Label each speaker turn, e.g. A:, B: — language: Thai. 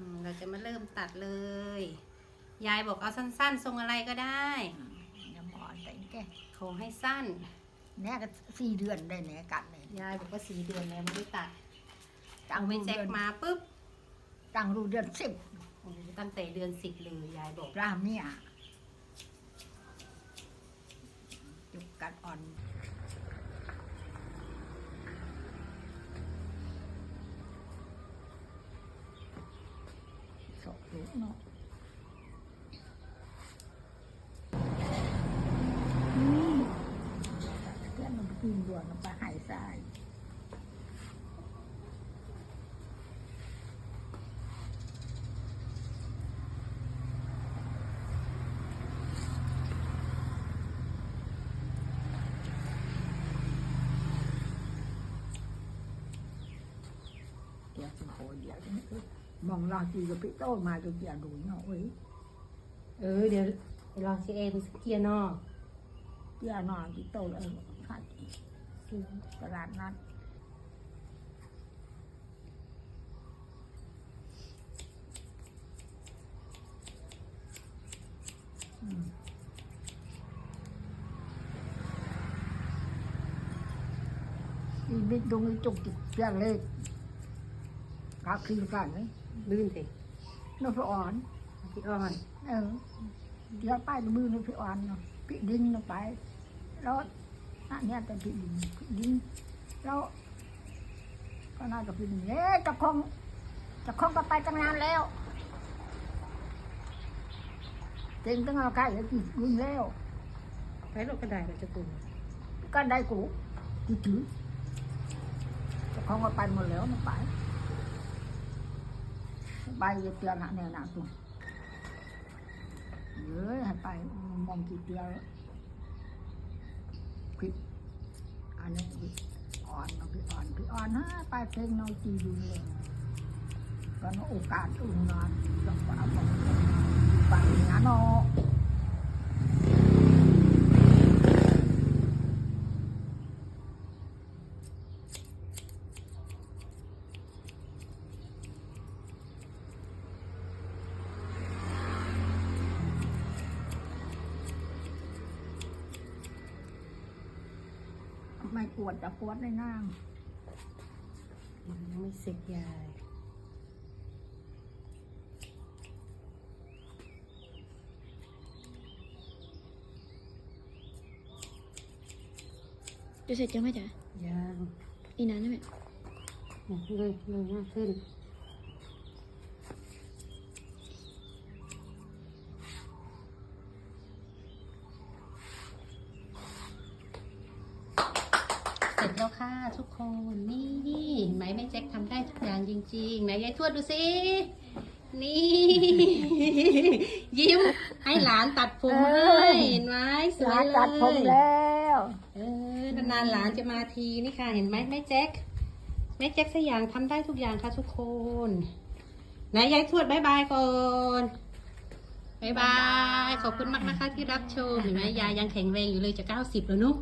A: อืมเราจะมาเริ่มตัดเลย ยายบอกเอาสั้นๆ ทรงอะไรก็ได้
B: ยังอ่อนแต่แก
A: ขอให้สั้น
B: แน่ก็สี่เดือนได้แน่กัดเลย
A: ยายบอกว่าสี่เดือนแล้วไม่ได้ตัด
B: ตั้
A: เอา
B: ง
A: ไป
B: รู
A: แจ็ค
B: เดือน
A: มาปุ๊บ
B: ตั้งรูเดือนสิบ
A: โอ้โหตั้งแต่เดือนสิบเลยยายบอก
B: รามเนี่ยจุกกัดอ่อนสองลูก เนาะอืมเพื่อนมันกินด่วนมันไปหายทราย kìa thì hồi giờ mong lo gì rồi bị tôi mà rồi kìa đuổi nó ấy
A: เออเดี๋ยวลองซีเอ็มเคลียร์นอก
B: kìa nó bị tôi là khách cái làn nát Ừ. đi biết đúng cái trục trục ra lên các khi cả ấy
A: ลื่น สิ
B: nó phải ổn
A: พี่อ่อน
B: เออเดี๋ยวไปมือนี่พี่อ่อนเนาะพี่ดินเนาะไป แล้วอันเนี้ยแต่พี่ดินพี่ดินแล้วก็น่าจะพี่ดินเอ๊ะจะคงจะคงก็ไปตั้งนานแล้วเต็งตั้งเอาใกล้แล้วกี่ยิงแล้ว
A: ไปโลกกระไดเราจะตุน
B: ก็ได้กูกูถือจะคงก็ไปหมดแล้วนะไป ไปเตียงหนักแน่หนาตัวเยอะให้ไปมองกี่เตียงคลิปอันนี้พี่อ่อนพี่อ่อนพี่อ่อนฮะไปเพลงน้อยจีดูเลยก็นโอกาสอุ่นนอนจังไปเอาขอกไปงานเนาะ ไม่ปวดจะปวดในน้
A: ยังไม่เสร็จยาย
C: จะเสร็จยังไหมจ๊ะ
A: ยัง
C: อีกนานได้ไหม
A: เลยเลยมากขึ้น เสร็จ แล้วค่ะทุกคนนี่เห็นไหมแม่แจ็คทำได้ทุกอย่างจริงๆไหนยายทวดดูสินี่ ยิ้มให้หลานตัดผมให้เห็นไหมสวยเลย
B: ตัดผมแล้ว
A: เออนานๆหลานจะมาทีนี่ค่ะ เห็นไหมแม่แจ็คแม่แจ็คสยามทำได้ทุกอย่างค่ะทุกคนไหนยายทวดบายบายก่อนบายบาย ขอบคุณมากนะคะที่รับชมเห็นไหมยายยังแข็งแรงอยู่เลยจะเก้าสิบแล้วนุ๊